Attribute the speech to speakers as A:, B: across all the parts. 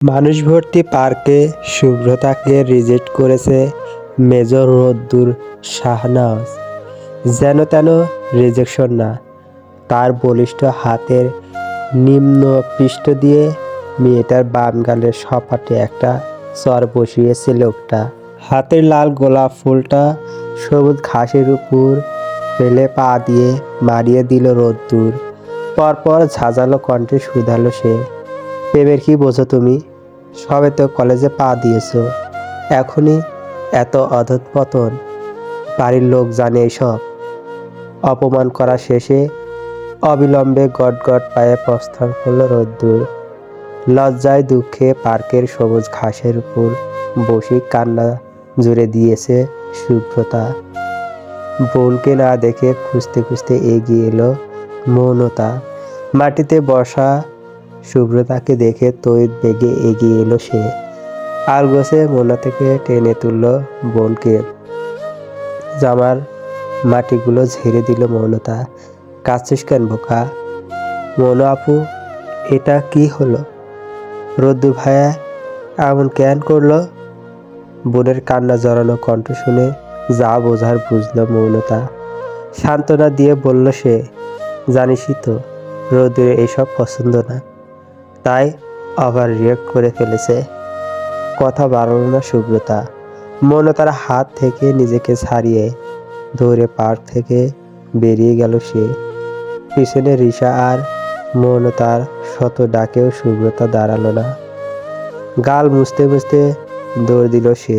A: মানুষ ভর্তি পার্কে শুভ্রতাকে রিজেক্ট করেছে মেজর রোদ্দুর শাহনাজ। যেন তেন রিজেকশন না, তার বলিষ্ঠ হাতের নিম্ন পৃষ্ঠ দিয়ে মেয়েটার বাম গালের সপাটে একটা চর বসিয়েছে লোকটা। হাতের লাল গোলাপ ফুলটা সবুজ ঘাসের উপর ফেলে পা দিয়ে মারিয়ে দিল রোদ্দুর। পরপর ঝাঁঝালো কণ্ঠে শুধালো সে। প্রেমের কি বোঝো তুমি? সবে তো কলেজে পা দিয়েছ। এখনই এত অধঃপতন বাড়ির লোক জানে এসব অপমান করা শেষে অবিলম্বে গট গট পায়ে প্রস্থান করল রোদ্দুর। লজ্জায় দুঃখে পার্কের সবুজ ঘাসের উপর বসে কান্না জুড়ে দিয়েছে শুভ্রতা। বোনকে না দেখে খুঁজতে খুঁজতে এগিয়ে এলো মৌনতা। মাটিতে বসা শুভ্রতাকে দেখে তৈত বেগে এগিয়ে এলো সে। আলগোছে মোনা থেকে টেনে তুলল বোনকে। জামার মাটিগুলো ঝেড়ে দিল মৌনতা। কাঁদছিস কেন বোকা? মৌন আপু, এটা কি হলো? রোদ্দুর ভাইয়া এমন কেন করল? বোনের কান্না জড়ানো কণ্ঠ শুনে যা বোঝার বুঝলো মৌনতা। সান্ত্বনা দিয়ে বলল সে, জানিসই তো, রোদ্দুরে এসব পছন্দ না। তাই আবার রিয়েক্ট করে ফেলেছে। কথা বাড়ানো না শুভ্রতা মৌনতার হাত থেকে নিজেকে ছাড়িয়ে দৌড়ে পার্ক থেকে বেরিয়ে গেল সে। পিছনে রিসা আর মৌনতার শত ডাকেও শুভ্রতা দাঁড়াল না। গাল মুছতে মুছতে দৌড় দিল সে।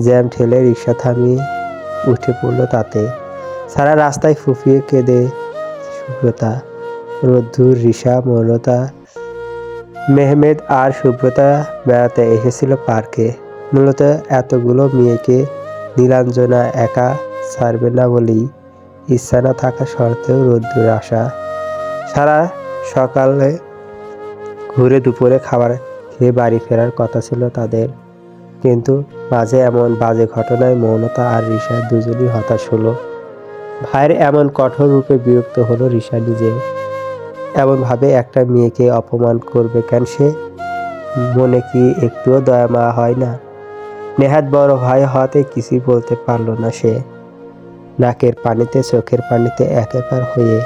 A: জ্যাম ঠেলে রিক্সা থামিয়ে উঠে পড়ল তাতে। সারা রাস্তায় ফুফিয়ে কেঁদে শুভ্রতা রোদ্দুর রিসা মৌনতা মেহমেদ আর সুব্রতা বেড়াতে এসেছিল পার্কে। মূলত এতগুলো মেয়েকে নীলাঞ্জনা একা ছাড়বে না বলেই ইচ্ছা না থাকা সত্ত্বেও রোদ্দুর আসা। সারা সকালে ঘুরে দুপুরে খাবার খেয়ে বাড়ি ফেরার কথা ছিল তাদের। কিন্তু মাঝে এমন বাজে ঘটনায় মৌনতা আর ঋষা দুজনই হতাশ হলো। ভাইয়ের এমন কঠোর রূপে বিরক্ত হলো ঋষা নিজে। এমনভাবে একটা মেয়েকে অপমান করবে কেন সে? মনে কি একটুও দয়া মায়া হয় না? নেহাত বড় ভাই হওয়াতে কিছুই বলতে পারল না সে। নাকের পানিতে, চোখের পানিতে একাকার হয়ে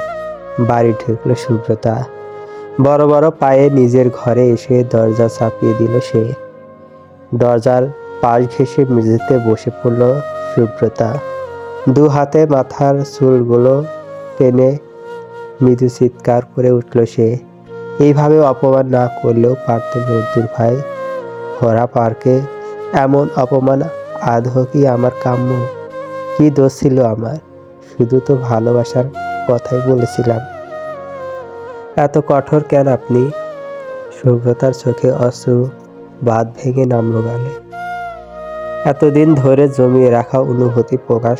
A: বাড়ি ঢুকলো সুব্রতা। বড় বড় পায়ে নিজের ঘরে এসে দরজা চাপিয়ে দিল সে। দরজার পাশ ঘেঁষে মেঝেতে বসে পড়ল সুব্রতা। দু হাতে মাথার চুলগুলো টেনে মৃদু চিৎকার করে উঠল সে। এইভাবে অপমান না করলেও পারতেন রদ্দুর ভাই। ভরা পার্কে এমন অপমান আদৌ কি আমার কাম্য? কি দোষ ছিল আমার? শুধু তো ভালোবাসার কথাই বলেছিলাম। এত কঠোর কেন আপনি? সুব্রতার চোখে অশ্রু বাদ ভেঙে নামলো গালে। এতদিন ধরে জমিয়ে রাখা অনুভূতি প্রকাশ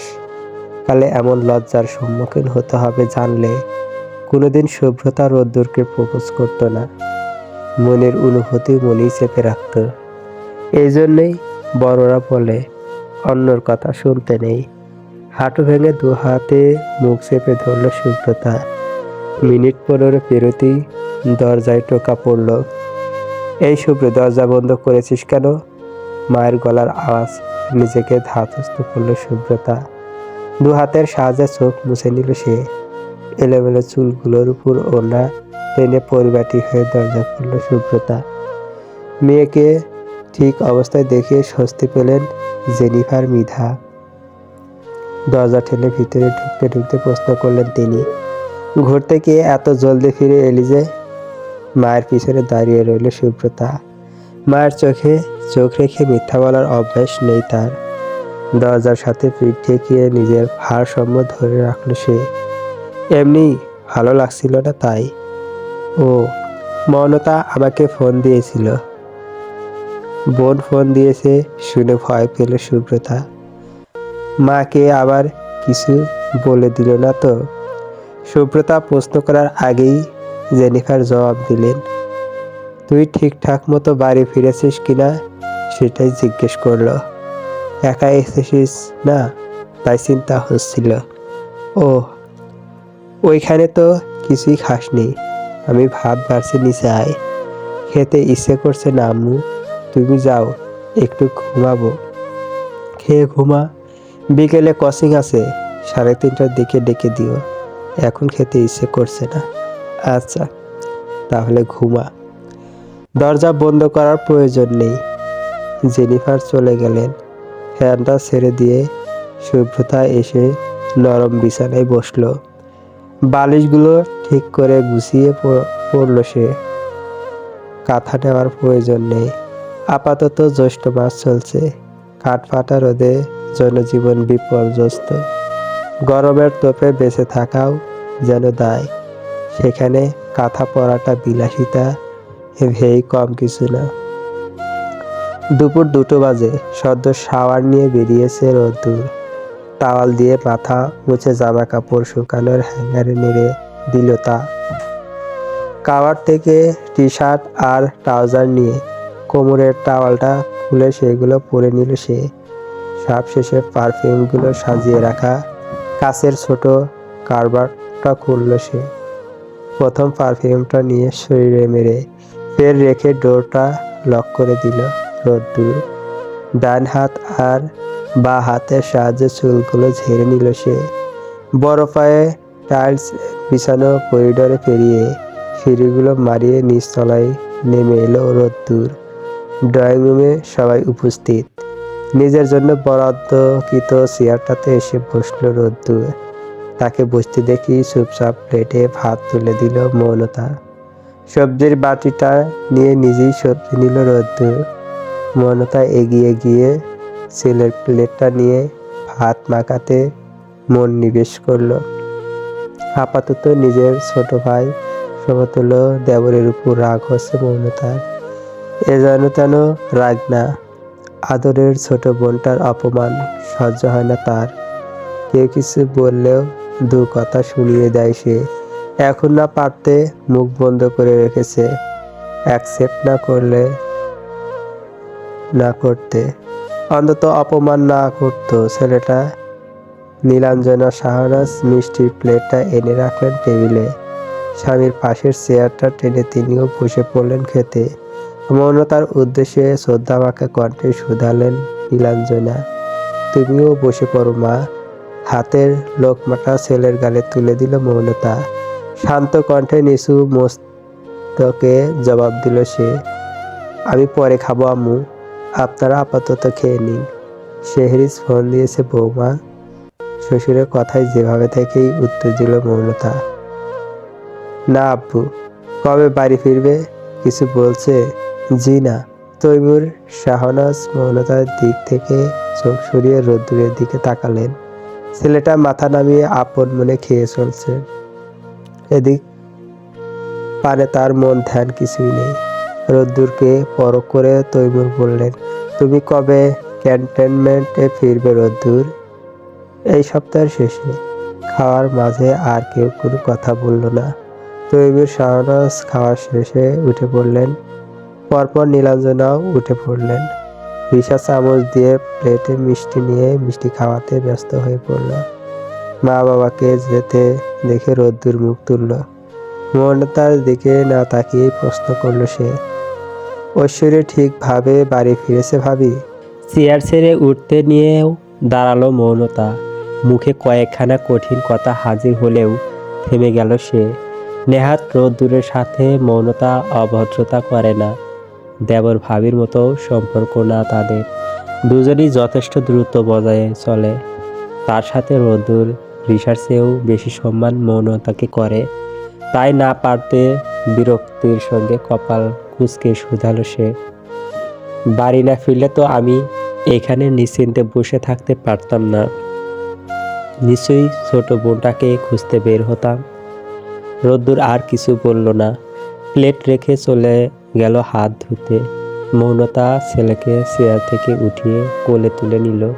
A: কালে এমন লজ্জার সম্মুখীন হতে হবে জানলে কোনোদিন শুভ্রতা রোদ্দুরকে প্রপোজ করতো না। মনের অনুভূতি মনেই চেপে রাখত। এই জন্যেই বড়রা বলে, অন্যর কথা শুনতে নেই। হাঁটু ভেঙে দু হাতে মুখ চেপে ধরল শুভ্রতা মিনিট পনেরো পেরোতেই দরজায় টোকা পড়ল। এই শুভ্র দরজা বন্ধ করেছিস কেন? মায়ের গলার আওয়াজ নিজেকে ধাতস্থ করল শুভ্রতা দু হাতের সাহায্যে চোখ মুছে নিল সে। এলোমেলো চুলগুলোর উপর ওনা টেনে পরিবাটি হয়ে দরজা খুলল সুব্রতা। মেয়েকে ঠিক অবস্থায় দেখে স্বস্তি পেলেন জেনিফার মিধা। দরজা ঠেলে ভিতরে ঢুকতে ঢুকতে প্রশ্ন করলেন তিনি, ঘুরতে গিয়ে এত জলদি ফিরে এলি যে? মায়ের পিছনে দাঁড়িয়ে রইল সুব্রতা। মায়ের চোখে চোখ রেখে মিথ্যা বলার অভ্যাস নেই তার। দরজার সাথে পিঠ ঠেকিয়ে নিজের ভারসাম্য ধরে রাখল সে। এমনি ভালো লাগছিল না তাই। ও, মৌনতা আমাকে ফোন দিয়েছিল। বোন ফোন দিয়েছে শুনে ভয় পেল সুব্রতা। মাকে আবার কিছু বলে দিল না তো? সুব্রতা প্রশ্ন করার আগেই জেনিফার জবাব দিলেন, তুই ঠিকঠাক মতো বাড়ি ফিরেছিস কিনা সেটাই জিজ্ঞেস করল। একা এসেছিস না? তাই চিন্তা হচ্ছিল। ও ওইখানে তো কিছুই খাসনি। আমি ভাত বাড়ছি নিচে আয়। খেতে ইচ্ছে করছে না, আম্মু। তুমি যাও, একটু ঘুমাবো। খেয়ে ঘুমা। বিকেলে কসিং আছে, সাড়ে তিনটার দিকে ডেকে দিও। এখন খেতে ইচ্ছে করছে না। আচ্ছা তাহলে ঘুমা। দরজা বন্ধ করার প্রয়োজন নেই। জেনিফার চলে গেলেন। ফ্যানটা ছেড়ে দিয়ে শুভ্রতা এসে নরম বিছানায় বসল। বালিশগুলো ঠিক করে গুছিয়ে পড়ল সে। কাঁথা নেওয়ার প্রয়োজন নেই। আপাতত জ্যৈষ্ঠ মাস চলছে। কাঠ ফাটা রোদে জনজীবন বিপর্যস্ত। গরমের তোপে বেঁচে থাকাও যেন দায়। সেখানে কাঁথা পরাটা বিলাসিতা ভেই কম কিছু না। দুপুর দুটো বাজে। সদ্য শাওয়ার নিয়ে বেরিয়েছে রোদ্দুর। টাওয়াল দিয়ে মাথা মুছে জামা কাপড় শুকানোর হ্যাঙ্গারে নেড়ে দিল তা। কাওয়ার থেকে টি শার্ট আর ট্রাউজার নিয়ে কোমরের টাওয়ালটা খুলে সেগুলো পরে নিল সে। সব শেষে পারফিউমগুলো সাজিয়ে রাখা কাছের ছোট কারবারটা খুলল সে। প্রথম পারফিউমটা নিয়ে শরীরে মেরে ফের রেখে ডোরটা লক করে দিল রোদ্দুর। ডান হাত আর বা হাতের সাহায্যে চুলগুলো ঝেড়ে নিল সে। বড় পায়ে টাইলস বিছানো করিডোরে পেরিয়ে সিঁড়িগুলো মারিয়ে নিচতলায় নেমে এলো রোদ্দুর। ড্রয়িং রুমে সবাই উপস্থিত। নিজের জন্য বরাদ্দকৃত চেয়ারটাতে এসে বসল রোদ্দুর। তাকে বসতে দেখি চুপচাপ প্লেটে ভাত তুলে দিল মৌনতা সবজির বাটিটা নিয়ে নিজেই সবজি নিল রোদ্দুর। মৌনতা এগিয়ে গিয়ে ছেলের প্লেটটা নিয়ে ভাত মাখাতে মন নিবেশ করল। আপাতত নিজের ছোট ভাই সমতুল্য দেবরের উপর রাগ হচ্ছে মৌনতার। এ যেন তেন রাগ না, আদরের ছোট বোনটার অপমান সহ্য হয় না তার। কেউ কিছু বললেও দু কথা শুনিয়ে দেয় সে। এখন না পারতে মুখ বন্ধ করে রেখেছে অ্যাকসেপ্ট না করলে, না করতে। অন্তত অপমান না করতো ছেলেটা। নীলাঞ্জনা শাহনাজ মিষ্টির প্লেটটা এনে রাখলেন টেবিলে। স্বামীর পাশের চেয়ারটা টেনে তিনিও বসে পড়লেন খেতে। মৌনতার উদ্দেশ্যে শ্রদ্ধা শ্রদ্ধামাকে কণ্ঠে শুধালেন নীলাঞ্জনা। তুমিও বসে পড়ো, মা। হাতের লোকমাটা ছেলের গালে তুলে দিল মৌনতা। শান্ত কণ্ঠে নিচু মস্তকে জবাব দিল সে, আমি পরে খাব, আম্মু। আপনারা আপাতত খেয়ে নিন। শেহরিজ ফোন দিয়েছে বৌমা। শ্বশুরের কথায় যেভাবে থেকেই উত্তর দিল মৌনতা। না আব্বু, কবে বাড়ি ফিরবে? কিছু বলছে? জি না। তৈমুর শাহনাজ মৌনতার দিক থেকে চোখ সরিয়ে রোদ্দুরের দিকে তাকালেন। ছেলেটা মাথা নামিয়ে আপন মনে খেয়ে চলছে। এদিক পারে তার মন ধ্যান কিছুই নেই। রোদ্দুরকে পরখ করে তৈমুর বললেন, তুমি কবে ক্যান্টনমেন্টে ফিরবে রোদ্দুর? এই সপ্তাহের শেষে। খাওয়ার মাঝে আর কেউ কোনো কথা বলল না। তৈমুর শাহনাজ খাওয়া শেষে উঠে পড়লেন। পরপর নীলাঞ্জনাও উঠে পড়লেন। রিসা চামচ দিয়ে প্লেটে মিষ্টি নিয়ে মিষ্টি খাওয়াতে ব্যস্ত হয়ে পড়ল। মা বাবাকে যেতে দেখে রোদ্দুর মুখ তুলল। মৌনতার দিকে না তাকিয়ে প্রশ্ন করল সে ঐশ্বর্য ঠিকভাবে বাড়ি ফিরেছে ভাবি। চেয়ার ছেড়ে উঠতে নিয়েও দাঁড়াল মৌনতা। মুখে কয়েকখানা কঠিন কথা হাজির হলেও থেমে গেল সে। নেহাত রোদ্দুরের সাথে মৌনতা অভদ্রতা করে না। দেবর ভাবির মতো সম্পর্ক না তাদের। দুজনই যথেষ্ট দূরত্ব বজায় চলে। তার সাথে রোদ্দুর রিসার চেয়েও বেশি সম্মান মৌনতাকে করে। তাই না পারতে বিরক্তির সঙ্গে কপাল কুচকে শুধালো সে। বাড়ি না ফিরলে তো আমি এখানে নিশ্চিন্তে বসে থাকতে পারতাম না। নিশ্চয়ই ছোট বোনটাকে খুঁজতে বের হতাম। রোদ্দুর আর কিছু বলল না। প্লেট রেখে চলে গেল হাত ধুতে। মৌনতা ছেলেকে চেয়ার থেকে উঠিয়ে কোলে তুলে নিল।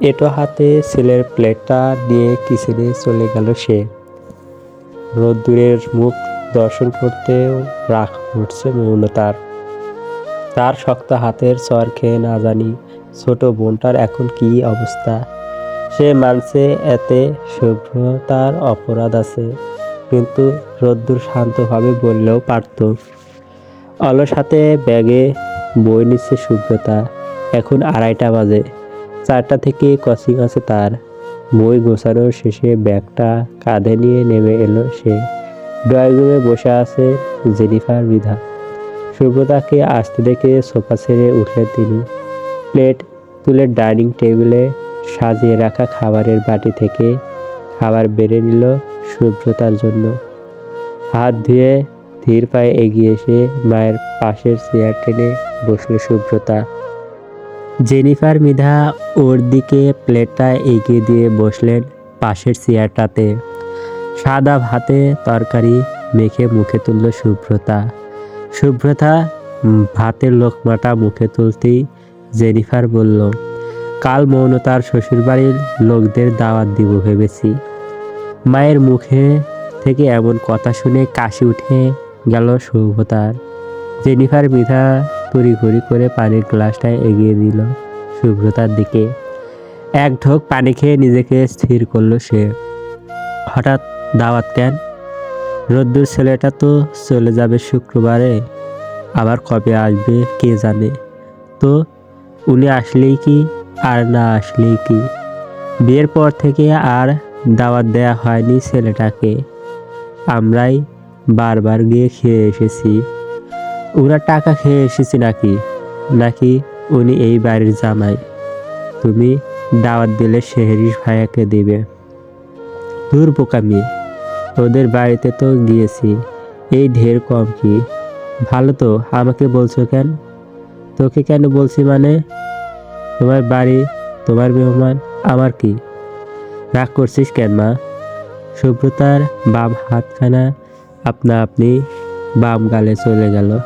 A: এটো হাতে ছেলের প্লেটটা নিয়ে কিচেনে চলে গেল সে। রোদ্দুরের মুখ দর্শন করতেও রাগ উঠছে মৌনতার তার। শক্ত হাতের চর খেয়ে না জানি ছোট বোনটার এখন কি অবস্থা। সে মানছে এতে সভ্যতার অপরাধ আছে, কিন্তু রোদ্দুর শান্তভাবে বললেও পারত। অলস হাতে ব্যাগে বই নিচ্ছে সুব্রতা এখন আড়াইটা বাজে, চারটা থেকে কোচিং আছে তার। বই গোছানোর শেষে ব্যাগটা কাঁধে নিয়ে নেমে এলো সে। ড্রয়িং রুমে বসে আছে জেনিফার মৃধা সুব্রতাকে আসতে দেখে সোফা ছেড়ে উঠলেন তিনি। প্লেট তুলে ডাইনিং টেবিলে সাজিয়ে রাখা খাবারের বাটি থেকে খাবার বেড়ে নিল সুব্রতার জন্য। হাত ধুয়ে ধীর পায়ে এগিয়ে এসে মায়ের পাশের চেয়ার টেনে বসল সুব্রতা। জেনিফার মৃধা ওর দিকে প্লেটটা এগিয়ে দিয়ে বসলেন পাশের চেয়ারটাতে। সাদা ভাতে তরকারি মেখে মুখে তুলল সুব্রতা। উম, ভাতের লোকমাটা মুখে তুলতেই জেনিফার বলল কাল মৌনতার শ্বশুরবাড়ির লোকদের দাওয়াত দিব ভেবেছি। মায়ের মুখে থেকে এমন কথা শুনে কাশি উঠে গেল সুব্রতার। জেনিফার মৃধা তড়িঘড়ি করে পানির গ্লাসটা এগিয়ে দিল সুব্রতার দিকে। এক ঢোক পানি খেয়ে নিজেকে স্থির করল সে। হঠাৎ দাওয়াত কেন? রোদ্দুর ছেলেটা তো চলে যাবে শুক্রবারে। আবার কবে আসবে কে জানে? তো উনি আসলেই কি আর না আসলেই কি? বিয়ের পর থেকে আর দাওয়াত দেয়া হয়নি ছেলেটাকে। আমরাই বারবার গিয়ে খেয়ে এসেছি। ওরা টাকা খেয়ে এসেছি নাকি? নাকি উনি এই বাড়ির জামাই? তুমি দাওয়াত দিলে শেহরিশ ভাইয়াকে দিবে। দূর বোকামি। ওদের বাড়িতে তো গিয়েছি। এই ঢের কম কি? ভালো তো, আমাকে বলছো কেন? তোকে কেন বলছি মানে? তোমার বাড়ি, তোমার মেহমান, আমার কি? রাগ করছিস কেন মা? সুব্রতার বাম হাতখানা আপনা আপনি বাম গালে চলে গেল।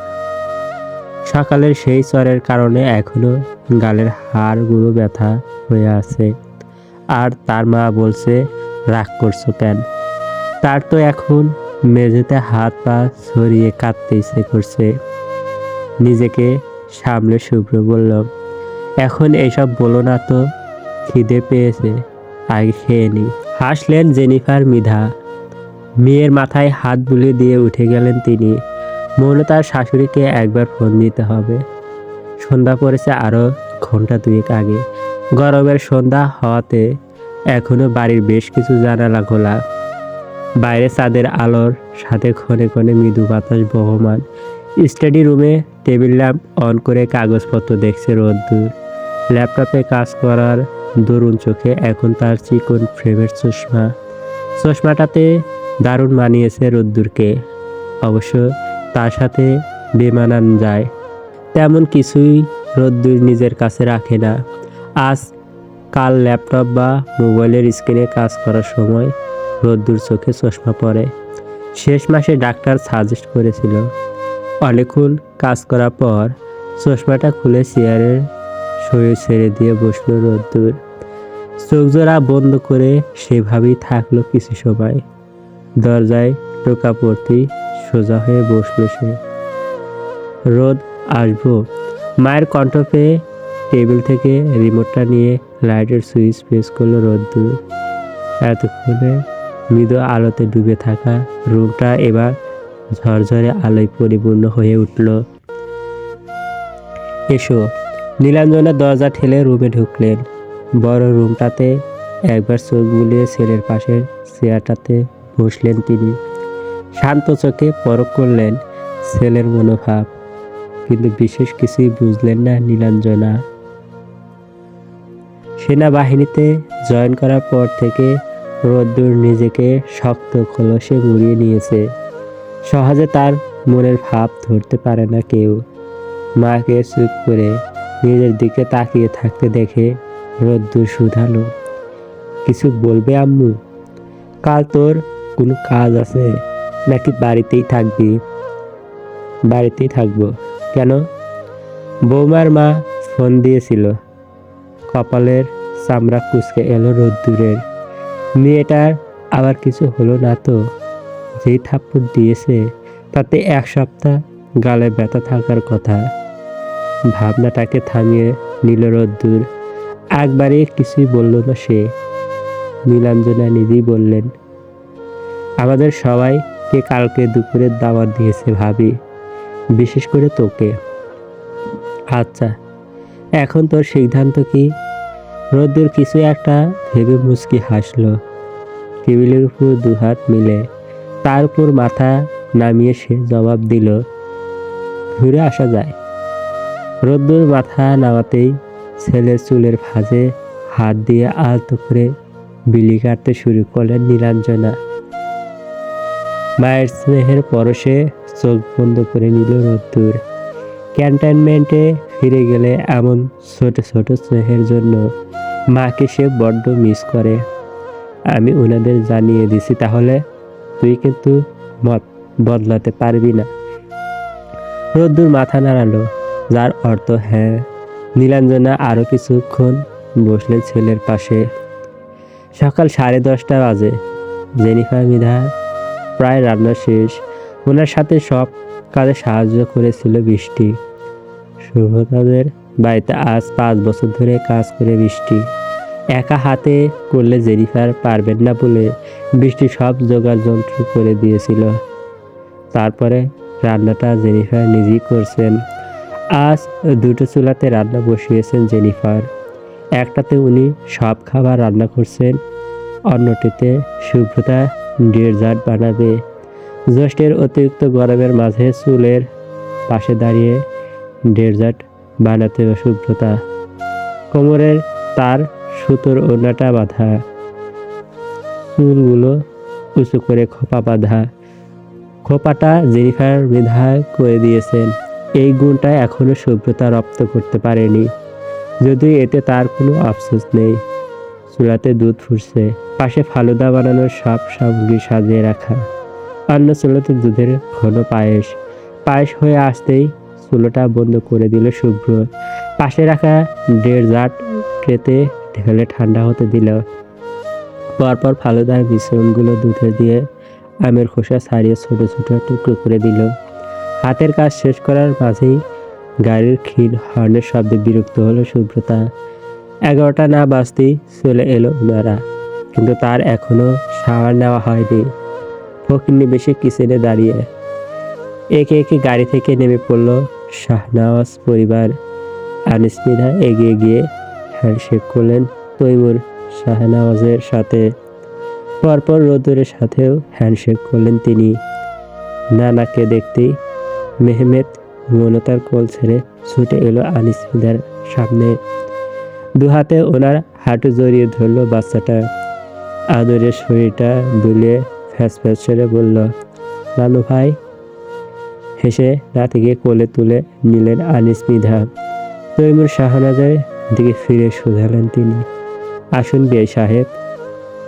A: সকালের সেই চরের কারণে এখনও গালের হাড়গুলো ব্যথা হয়ে আছে। আর তার মা বলছে, রাগ করছ কেন? তার তো এখন মেঝেতে হাত পা ছড়িয়ে কাঁদতে ইচ্ছে করছে। নিজেকে সামলে শুভ্র বলল এখন এইসব বলো না তো, খিদে পেয়েছে, আগে খেয়ে নি। হাসলেন জেনিফার মিধা। মেয়ের মাথায় হাত বুলিয়ে দিয়ে উঠে গেলেন তিনি। মনে তার শাশুড়িকে একবার ফোন দিতে হবে। সন্ধ্যা পড়েছে আরও ঘণ্টা দুয়েক আগে। গরমের সন্ধ্যা হওয়াতে এখনও বাড়ির বেশ কিছু জানালা খোলা। বাইরে চাঁদের আলোর সাথে ক্ষণে ক্ষণে মৃদু বাতাস বহমান। স্টাডি রুমে টেবিল ল্যাম্প অন করে কাগজপত্র দেখছে রোদ্দুর। ল্যাপটপে কাজ করার দরুন চোখে এখন তার চিকন ফ্রেমের চশমা। চশমাটাতে দারুণ মানিয়েছে রোদ্দুরকে। অবশ্য তার সাথে বেমানান যায়। তেমন কিছুই রোদ্দুর নিজের কাছে রাখে না। আজ কাল ল্যাপটপ বা মোবাইলের স্ক্রিনে কাজ করার সময় রোদ্দুর চোখে চশমা পরে। শেষ মাসে ডাক্তার সাজেস্ট করেছিল অনেকক্ষণ কাজ করার পর চশমাটা খুলে চেয়ারের শরীর ছেড়ে দিয়ে বসল রোদ্দুর। চোখ জোড়া বন্ধ করে সেভাবেই থাকল কিছু সময়। দরজায় টোকা পড়তেই সোজা হয়ে বসল সে। রোদ আসব। মায়ের কণ্ঠ পেয়ে টেবিল থেকে রিমোটটা নিয়ে লাইটের সুইচ প্রেস করল রোদ্দুর। এতক্ষণে মৃদু আলোতে ডুবে থাকা রুমটা এবার ঝরঝরে আলোয় পরিপূর্ণ হয়ে উঠল। এসো নীলাঞ্জনা দরজা ঠেলে রুমে ঢুকলেন। বড় রুমটাতে একবার চোখ বুলিয়ে ছেলের পাশের চেয়ারটাতে বসলেন তিনি। শান্ত চোখে পরখ করলেন ছেলের মনোভাব, কিন্তু বিশেষ কিছুই বুঝলেন না নীলাঞ্জনা। সেনাবাহিনীতে জয়েন করার পর থেকে রোদ্দুর নিজেকে শক্ত খোলসে মুড়িয়ে নিয়েছে। সহজে তার মনের ভাব ধরতে পারে না কেউ। মাকে চুপ করে নিজের দিকে তাকিয়ে থাকতে দেখে রোদ্দুর শুধালো। কিছু বলবে আম্মু? কাল তোর কোনো কাজ আছে? নাকি বাড়িতেই থাকবি? বাড়িতেই থাকব। কেন? বৌমার মা ফোন দিয়েছিল। কপালের চামড়া কুচকে এলো রোদ্দুরের। মেয়েটার আবার কিছু হলো না তো। যেই থাপ্পড় দিয়েছে, তাতে এক সপ্তাহ গালে ব্যথা থাকার কথা। ভাবনাটাকে থামিয়ে নিল রোদ্দুর। একবারে কিছুই বলল না সে। নীলাঞ্জনা নিজেই বললেন, আমাদের সবাইকে কালকে দুপুরের দাওয়াত দিয়েছে ভাবি, বিশেষ করে তোকে। আচ্ছা এখন তোর সিদ্ধান্ত কি? রোদ্দুর কিছু একটা ভেবে মুচকি হাসলো। টেবিলের উপর দুহাত মিলে তার উপর মাথা নামিয়ে সে জবাব দিল, ঘুরে আসা যায়। রোদ্দুর মাথা নামাতেই ছেলের চুলের ভাঁজে হাত দিয়ে আলতো করে বিলি কাটতে শুরু করলেন নীলাঞ্জনা। মায়ের স্নেহের পরশে চোখ বন্ধ করে নিল রোদ্দুর। ক্যান্টনমেন্টে ফিরে গেলে এমন ছোট ছোট স্নেহের জন্য মাকে সে বড্ড মিস করে। আমি ওনাদের জানিয়ে দিছি, তাহলে তুই কিন্তু মত বদলাতে পারবি না। রোদ্দুর মাথা নাড়ালো, যার অর্থ হ্যাঁ। নীলাঞ্জনা আরও কিছুক্ষণ বসলে ছেলের পাশে। সকাল সাড়ে দশটা বাজে। জেনিফার মিধা, প্রায় রান্না শেষ। ওনার সাথে সব কাজে সাহায্য করেছিল বৃষ্টি। শুভতাদের বাড়িতে আজ পাঁচ বছর ধরে কাজ করে বৃষ্টি। একা হাতে করলে জেনিফার পারবেন না বলে বৃষ্টি সব জোগাড় যন্ত্র করে দিয়েছিল। তারপরে রান্নাটা জেনিফার নিজেই করছেন। আজ দুটো চুলাতে রান্না বসিয়েছেন জেনিফার। একটাতে উনি সব খাবার রান্না করছেন, অন্যটিতে শুভ্রতা ডেজার্ট বানাবে জ্যৈষ্ঠের অতিরিক্ত গরমের মাঝে চুলের পাশে দাঁড়িয়ে ডেজার্ট বানাতে শুভ্রতা কোমরের তার সুতোর ওড়নাটা বাঁধা। চুলগুলো উঁচু করে খোপা বাঁধা। খোপাটা জেনিফার মেধা করে দিয়েছেন। এই গুণটা এখনও সভ্যতা রপ্ত করতে পারেনি। যদিও এতে তার কোনো আফসোস নেই, চুলাতে দুধ ফুটছে। পাশে ফালুদা বানানোর সব সামগ্রী সাজিয়ে রাখা। অন্য চুলোতে দুধের ঘন পায়েস। পায়েস হয়ে আসতেই চুলোটা বন্ধ করে দিল শুভ্র। পাশে রাখা ডেজার্ট ট্রেতে ঢেলে ঠান্ডা হতে দিল। পরপর ফালুদার মিশ্রণগুলো দুধে দিয়ে আমের খোসা ছাড়িয়ে ছোট ছোট টুকরো করে দিল। হাতের কাজ শেষ করার মাঝেই গাড়ির ক্ষীণ হর্নের শব্দে বিরক্ত হলো সুব্রতা এগারোটা না বাজতেই চলে এলো ওনারা কিন্তু তার এখনও শাওয়ার নেওয়া হয়নি। ফকিন্নি বেশি কিচেনে দাঁড়িয়ে একে একে গাড়ি থেকে নেমে পড়ল শাহনওয়াজ পরিবার। আনিসমিধা এগিয়ে গিয়ে হ্যান্ডশেক করলেন তৈমুর শাহনওয়াজের সাথে। পরপর রোদুরের সাথেও হ্যান্ডশেক করলেন তিনি। নানাকে দেখতেই মেহমেদ মনতার কোল ছেড়ে ছুটে এলো আনিসমিদার সামনে। দুহাতে ওনার হাঁটু জড়িয়ে ধরলো বাচ্চাটা। আদরের শরীরটা দুলিয়ে ফ্যাস ফ্যাস ছেড়ে বলল নানু ভাই। হেসে রাতিকে কোলে তুলে নিলেন আনিস মিধা তৈমুর শাহনাজের দিকে ফিরে শুধালেন তিনি। আসুন বিয়ে সাহেব।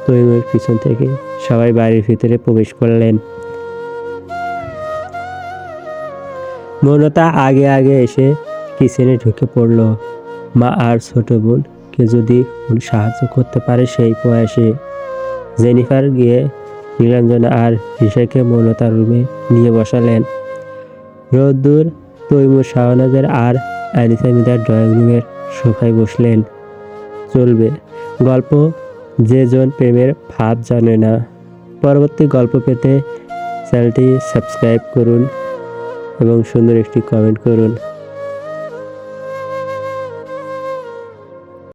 A: তৈমুর পিছন থেকে সবাই বাড়ির ভিতরে প্রবেশ করলেন। মনতা আগে আগে এসে কিচেনে ঢুকে পড়ল। মা আর ছোট বোনকে যদি কোন সাহায্য করতে পারে সেই প্রয়াসে। জেনিফার গিয়ে নীলাঞ্জনা আর ঋষাকে মনতার রুমে নিয়ে বসালেন। রোদ্দুর, তৈমুর, শাহনাজের আর আনিসা মিদার ড্রয়িং রুমের সোফায় বসলেন। চলবে। গল্প, যে জন প্রেমের ভাব জানে না। পরবর্তী গল্প পেতে চ্যানেলটি সাবস্ক্রাইব করুন এবং সুন্দর একটি কমেন্ট করুন।